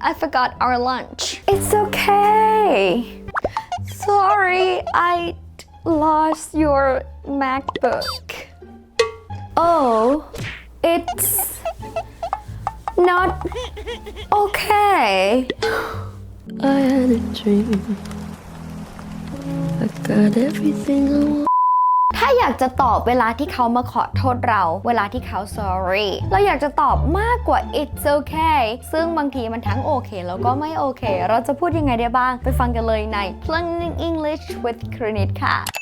I forgot our lunch It's okay Sorry I lost your MacBook Oh it's not okay I had a dream. I got everything I want. ถ้าอยากจะตอบเวลาที่เขามาขอโทษเรา เวลาที่เขา sorry เราอยากจะตอบมากกว่า it's okay ซึ่งบางทีมันทั้งโอเคแล้วก็ไม่โอเค เราจะพูดยังไงได้บ้าง ไปฟังกันเลยใน Learning English with ครนิดค่ะ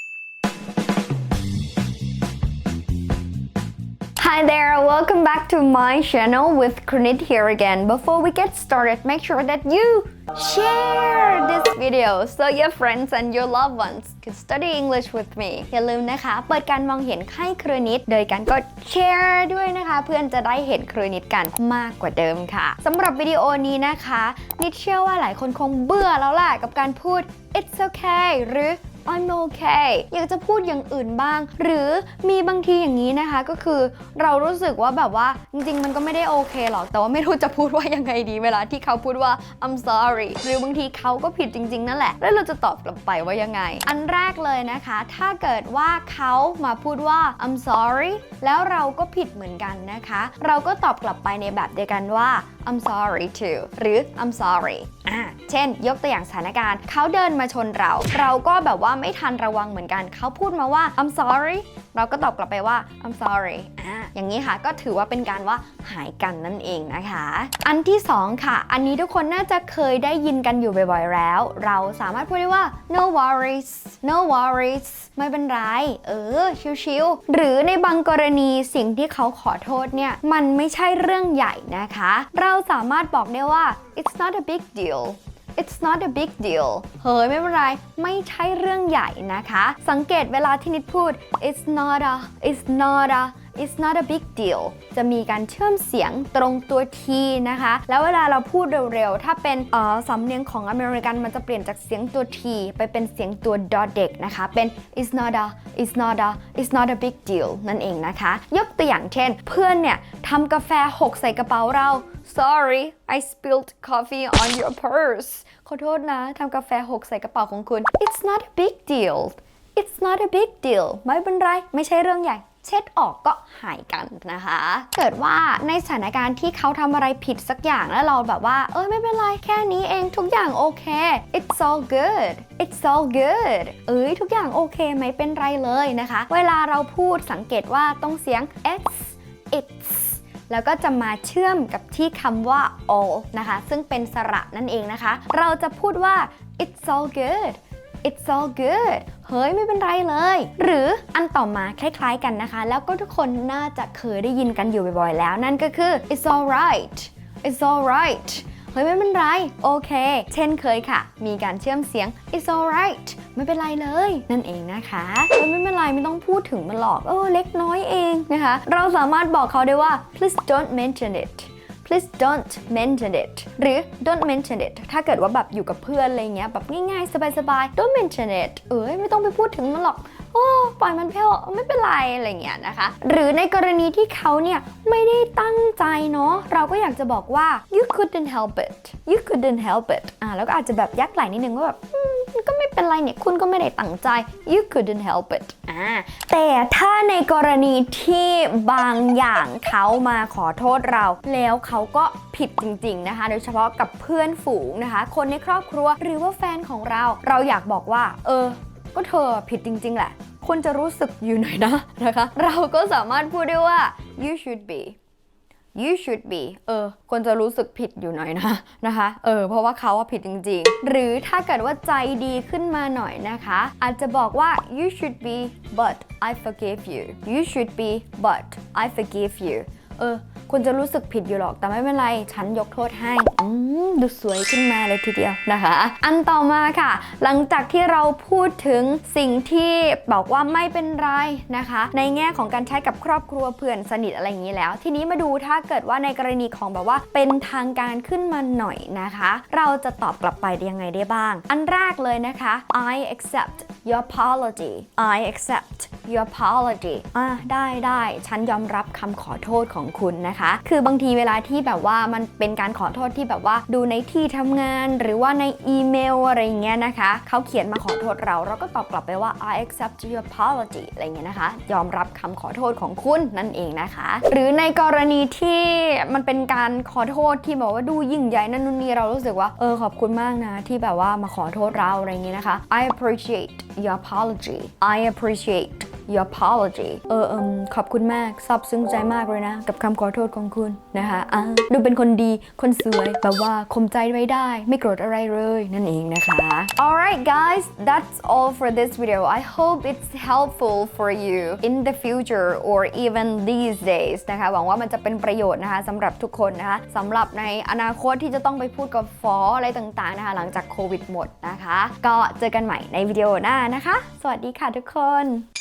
Hi there, welcome back to my channel with Kronit here again. Before we get started, make sure that you share this video so your friends and your loved ones can study English with me อย่าลืมนะคะ เปิดการมองเห็นให้ครนิตโดยการกด share ด้วยนะคะ เพื่อนจะได้เห็นครนิตกันมากกว่าเดิมค่ะสำหรับวิดีโอนี้นะคะ นิดเชื่อว่าหลายคนคงเบื่อแล้วแหละกับการพูด it's okay หรือ I'm okay อยากจะพูดอย่างอื่นบ้าง หรือมีบางทีอย่างนี้นะคะก็คือเรารู้สึกว่าแบบว่าจริงๆ มันก็ไม่ได้โอเคหรอก แต่ว่าไม่รู้จะพูดว่ายังไงดีเวลาที่เขาพูดว่า I'm sorry หรือบางทีเขาก็ผิดจริง ๆ นั่นแหละ แล้วเราจะตอบกลับไปว่ายังไง อันแรกเลยนะคะ ถ้าเกิดว่าเขามาพูดว่า I'm sorry แล้วเราก็ผิดเหมือนกันนะคะ เราก็ตอบกลับไปในแบบเดียวกันว่า I'm sorry too หรือ I'm sorry อ่าเช่น ยกตัวอย่างสถานการณ์เขาเดินมาชนเรา เราก็แบบว่าไม่ทันระวังเหมือนกัน เขาพูดมาว่า I'm sorry เราก็ตอบกลับไปว่า I'm sorry อ่าอย่างนี้ค่ะก็ถือว่าเป็นการว่าหายกันนั่นเองนะคะ อันที่สองค่ะ อันนี้ทุกคนน่าจะเคยได้ยินกันอยู่บ่อยๆแล้ว เราสามารถพูดได้ว่า no worries no worries ไม่เป็นไร เออ ชิวๆ หรือในบางกรณีสิ่งที่เขาขอโทษเนี่ย มันไม่ใช่เรื่องใหญ่นะคะ เราสามารถบอกได้ว่า it's not a big deal It's not a big deal เฮ้ยไม่เป็นไร ไม่ใช่เรื่องใหญ่นะคะ สังเกตเวลาที่นิดพูด it's not a it's not a it's not a big deal จะมีการเชื่อมเสียงตรงตัว t นะคะ แล้วเวลาเราพูดเร็วๆ ถ้าเป็นเอ่อสำเนียงของอเมริกันมันจะเปลี่ยนจากเสียงตัว t ไปเป็นเสียงตัวดอเด็กนะคะ เป็น it's not a it's not a it's not a big deal นั่นเองนะคะ ยกตัวอย่างเช่น เพื่อนเนี่ยทำกาแฟหกใส่กระเป๋าเรา sorry I spilled coffee on your purse ขอโทษนะทำกาแฟหกใส่กระเป๋าของคุณ it's not a big deal it's not a big deal ไม่เป็นไร ไม่ใช่เรื่องใหญ่ เช็ดออกก็หายกันนะคะ เกิดว่าในสถานการณ์ที่เขาทำอะไรผิดสักอย่างแล้วเราแบบว่า เอ้ยไม่เป็นไรแค่นี้เองทุกอย่างโอเค it's all good it's all good เอ้ยทุกอย่างโอเคไม่เป็นไรเลยนะคะ เวลาเราพูดสังเกตว่าต้องเสียง it's it's แล้วก็จะมาเชื่อมกับที่คำว่า all นะคะ ซึ่งเป็นสระนั่นเองนะคะ เราจะพูดว่า it's all good it's all good เฮ้ยไม่เป็นไรเลย หรืออันต่อมาคล้ายๆกันนะคะ แล้วก็ทุกคนน่าจะเคยได้ยินกันอยู่บ่อยๆ แล้วนั่นก็คือ it's alright it's alright เฮ้ยไม่เป็นไร โอเค เช่นเคยค่ะ มีการเชื่อมเสียง it's alright ไม่เป็นไรเลย นั่นเองนะคะเฮ้ยไม่เป็นไรไม่ต้องพูดถึงมันหรอก เออเล็กน้อยเองนะคะ เราสามารถบอกเขาได้ว่า please don't mention it please don't mention it หรือ don't mention it ถ้าเกิดว่าแบบอยู่กับเพื่อนอะไรเงี้ยแบบง่ายๆ สบายๆ don't mention it เอ้ยไม่ต้องไปพูดถึงมันหรอกโอ้ปล่อยมันไปเถอะไม่เป็นไรอะไรเงี้ยนะคะ หรือในกรณีที่เขาเนี่ยไม่ได้ตั้งใจเนาะเราก็อยากจะบอกว่า you couldn't help it you couldn't help it อ่าแล้วก็อาจจะแบบยักไหล่นิดนึงว่าแบบ มันก็ไม่เป็นไรเนี่ย คุณก็ไม่ได้ตั้งใจ you couldn't help it อ่าแต่ถ้าในกรณีที่บางอย่างเขามาขอโทษเรา แล้วเขาก็ผิดจริง ๆ นะคะ โดยเฉพาะกับเพื่อนฝูงนะคะ คนในครอบครัวหรือว่าแฟนของเรา เราอยากบอกว่า เออ ก็เธอผิดจริง ๆ แหละคุณจะรู้สึกอยู่หน่อยนะนะคะ เราก็สามารถพูดได้ว่า you should be you should be เออควรจะรู้สึกผิดอยู่หน่อยนะนะคะ เออ เพราะว่าเขาว่าผิดจริง ๆ หรือถ้าเกิดว่าใจดีขึ้นมาหน่อยนะคะ อาจจะบอกว่า you should be but I forgive you you should be but I forgive you เออ คุณจะรู้สึกผิดอยู่หรอก แต่ไม่เป็นไร ฉันยกโทษให้ดูสวยขึ้นมาเลยทีเดียวนะคะ อันต่อมาค่ะ หลังจากที่เราพูดถึงสิ่งที่บอกว่าไม่เป็นไรนะคะ ในแง่ของการใช้กับครอบครัวเพื่อนสนิทอะไรอย่างนี้แล้ว ทีนี้มาดูถ้าเกิดว่าในกรณีของแบบว่าเป็นทางการขึ้นมาหน่อยนะคะ เราจะตอบกลับไปยังไงได้บ้าง อันแรกเลยนะคะ I accept your apology I accept your apology อะได้ได้ฉันยอมรับคำขอโทษของคุณนะคะ คือบางทีเวลาที่แบบว่ามันเป็นการขอโทษที่แบบว่าดูในที่ทำงาน หรือว่าในอีเมลอะไรเงี้ยนะคะเขาเขียนมาขอโทษเรา เราก็ตอบกลับไปว่า I accept your apology อะไรเงี้ยนะคะ ยอมรับคำขอโทษของคุณนั่นเองนะคะ หรือในกรณีที่มันเป็นการขอโทษที่แบบว่าดูยิ่งใหญ่นั่นนู่นนี่เรารู้สึกว่าเออขอบคุณมากนะที่แบบว่ามาขอโทษเราอะไรเงี้ยนะคะ I appreciate your apology I appreciate your apology เออเอมขอบคุณมากซาบซึ้งใจมากเลยนะ กับคำขอโทษของคุณนะคะอะดูเป็นคนดีคนสวยแบบว่าข่มใจไว้ได้ ไม่โกรธอะไรเลยนั่นเองนะคะ alright guys that's all for this video I hope it's helpful for you in the future or even these days นะคะหวังว่ามันจะเป็นประโยชน์นะคะสำหรับทุกคนนะคะสำหรับในอนาคตที่จะต้องไปพูดกับฟออะไรต่างๆนะคะหลังจากโควิดหมดนะคะ ก็เจอกันใหม่ในวิดีโอหน้านะคะ สวัสดีค่ะทุกคน